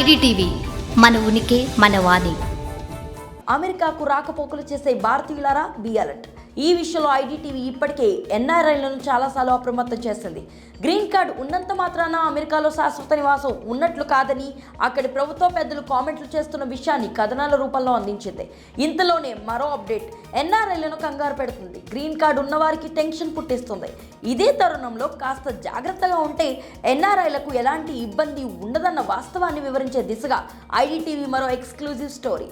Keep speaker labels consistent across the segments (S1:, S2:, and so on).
S1: IDTV మన ఉనికి మన వాణి.
S2: అమెరికాకు రాకపోకలు చేసే భారతీయులారా బి అలర్ట్. ఈ విషయంలో ఐడిటీవీ ఇప్పటికే ఎన్ఆర్ఐలను చాలాసార్లు అప్రమత్తం చేసింది. గ్రీన్ కార్డ్ ఉన్నంత మాత్రాన అమెరికాలో శాశ్వత నివాసం ఉన్నట్లు కాదని అక్కడి ప్రభుత్వ పెద్దలు కామెంట్లు చేస్తున్న విషయాన్ని కథనాల రూపంలో అందించింది. ఇంతలోనే మరో అప్డేట్ ఎన్ఆర్ఐలను కంగారు పెడుతుంది. గ్రీన్ కార్డు ఉన్నవారికి టెన్షన్ పుట్టిస్తుంది. ఇదే తరుణంలో కాస్త జాగ్రత్తగా ఉంటే ఎన్ఆర్ఐలకు ఎలాంటి ఇబ్బంది ఉండదన్న వాస్తవాన్ని వివరించే దిశగా ఐడిటీవీ మరో ఎక్స్క్లూజివ్ స్టోరీ.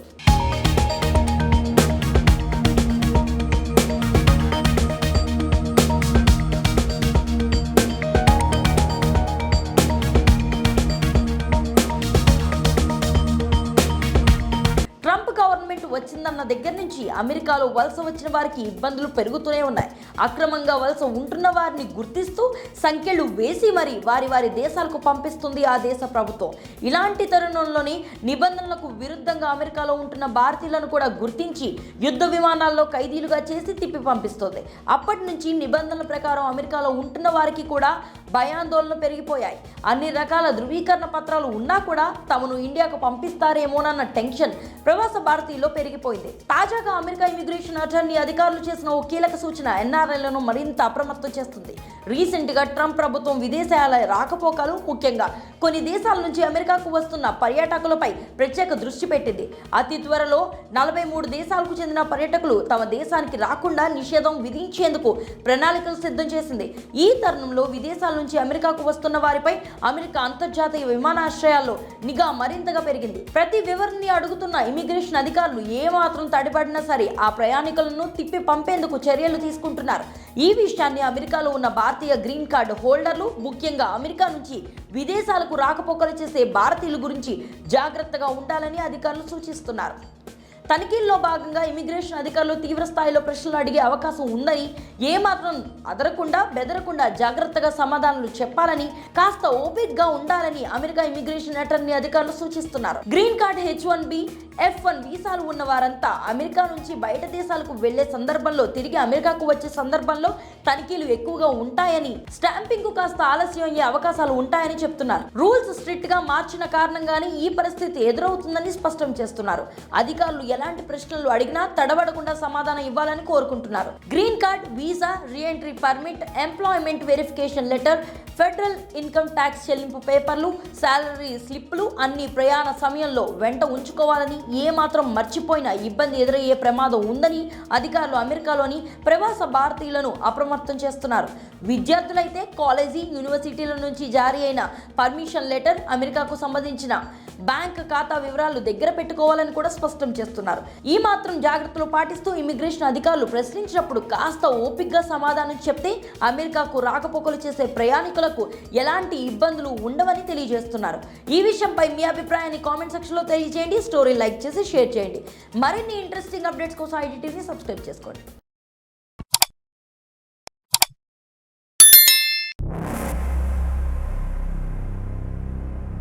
S2: వచ్చిందన్న దగ్గర నుంచి అమెరికాలో వలస వచ్చిన వారికి ఇబ్బందులు పెరుగుతూనే ఉన్నాయి. అక్రమంగా వలస ఉంటున్న వారిని గుర్తిస్తూ సంఖ్యలు వేసి మరి వారి వారి దేశాలకు పంపిస్తుంది ఆ దేశ ప్రభుత్వం. ఇలాంటి తరుణంలోని నిబంధనలకు విరుద్ధంగా అమెరికాలో ఉంటున్న భారతీయులను కూడా గుర్తించి యుద్ధ విమానాల్లో ఖైదీలుగా చేసి తిప్పి పంపిస్తుంది. అప్పటి నుంచి నిబంధనల ప్రకారం అమెరికాలో ఉంటున్న వారికి కూడా భయాందోళన పెరిగిపోయాయి. అన్ని రకాల ధృవీకరణ పత్రాలు ఉన్నా కూడా తమను ఇండియాకు పంపిస్తారేమోనన్న టెన్షన్ ప్రవాస భారతీయుల్లో పెరిగిపోయింది. తాజాగా అమెరికా ఇమిగ్రేషన్ అటార్నీ అధికారులు చేసిన ఓ కీలక సూచన ఎన్ఆర్ఐలను మరింత అప్రమత్తం చేస్తుంది. రీసెంట్గా ట్రంప్ ప్రభుత్వం విదేశాల రాకపోకలు ముఖ్యంగా. కొన్ని దేశాల నుంచి అమెరికాకు వస్తున్న పర్యాటకులపై ప్రత్యేక దృష్టి పెట్టింది. అతి త్వరలో నలభై మూడు దేశాలకు చెందిన పర్యాటకులు తమ దేశానికి రాకుండా నిషేధం విధించేందుకు ప్రణాళికలు సిద్ధం చేసింది. ఈ తరుణంలో విదేశాల నుంచి అమెరికాకు వస్తున్న వారిపై అమెరికా అంతర్జాతీయ విమానాశ్రయాల్లో నిఘా మరింతగా పెరిగింది. ప్రతి వివరణని అడుగుతున్న ఇమిగ్రేషన్ అధికారులు ఏమాత్రం తడిపడినా సరే ఆ ప్రయాణికులను తిప్పి పంపేందుకు చర్యలు తీసుకుంటున్నారు. ఈ విషయాన్ని అమెరికాలో ఉన్న భారతీయ గ్రీన్ కార్డు హోల్డర్లు ముఖ్యంగా అమెరికా నుంచి విదేశాలకు రాకపోకలు చేసే భారతీయుల గురించి జాగ్రత్తగా ఉండాలని అధికారులు సూచిస్తున్నారు. తనిఖీల్లో భాగంగా ఇమిగ్రేషన్ అధికారులు తీవ్ర స్థాయిలో ప్రశ్నలు అడిగే అవకాశం ఉందని ఏమాత్రం అదరకుండా బెదరకుండా జాగ్రత్తగా సమాధానాలు చెప్పాలని కాస్త ఓపిక్గా ఉండాలని అమెరికా ఇమిగ్రేషన్ అటర్నీ అధికారులు సూచిస్తున్నారు. Green card H one B F one వీసాలు ఉన్న వారంతా అమెరికా నుంచి బయట దేశాలకు వెళ్ళే సందర్భంలో తిరిగి అమెరికాకు వచ్చే సందర్భంలో తనిఖీలు ఎక్కువగా ఉంటాయని స్టాంపింగ్కు కాస్త ఆలస్యం అయ్యే అవకాశాలు ఉంటాయని చెప్తున్నారు. రూల్స్ స్ట్రిక్ట్గా మార్చిన కారణంగానే ఈ పరిస్థితి ఎదురవుతుందని స్పష్టం చేస్తున్నారు. అధికారులు ఎలాంటి ప్రశ్నలు అడిగినా తడబడకుండా సమాధానం ఇవ్వాలని కోరుకుంటున్నారు. Green card visa re-entry permit employment verification letter federal income tax చెల్లింపు పేపర్లు శాలరీ స్లిప్లు అన్ని ప్రయాణ సమయంలో వెంట ఉంచుకోవాలని ఏమాత్రం మర్చిపోయినా ఇబ్బంది ఎదురయ్యే ప్రమాదం ఉందని అధికారులు అమెరికాలోని ప్రవాస భారతీయులను అప్రమత్తం చేస్తున్నారు. విద్యార్థులైతే కాలేజీ యూనివర్సిటీల నుంచి జారీ అయిన పర్మిషన్ లెటర్ అమెరికాకు సంబంధించిన బ్యాంక్ ఖాతా వివరాలు దగ్గర పెట్టుకోవాలని కూడా స్పష్టం చేస్తున్నారు. ఈ మాత్రం జాగ్రత్తలు పాటిస్తూ ఇమిగ్రేషన్ అధికారులు ప్రశ్నించినప్పుడు కాస్త ఓపిగ్గా సమాధానం చెప్తే అమెరికాకు రాకపోకలు చేసే రైతులకు ఎలాంటి ఇబ్బందులు ఉండవని తెలియజేస్తున్నారు. ఈ విషయంపై మీ అభిప్రాయాన్ని కామెంట్ సెక్షన్లో తెలియజేయండి స్టోరీ లైక్ చేసి షేర్ చేయండి. మరిన్ని ఇంట్రెస్టింగ్ అప్డేట్స్ కోసం ఐడిటీని సబ్స్క్రైబ్ చేసుకోండి.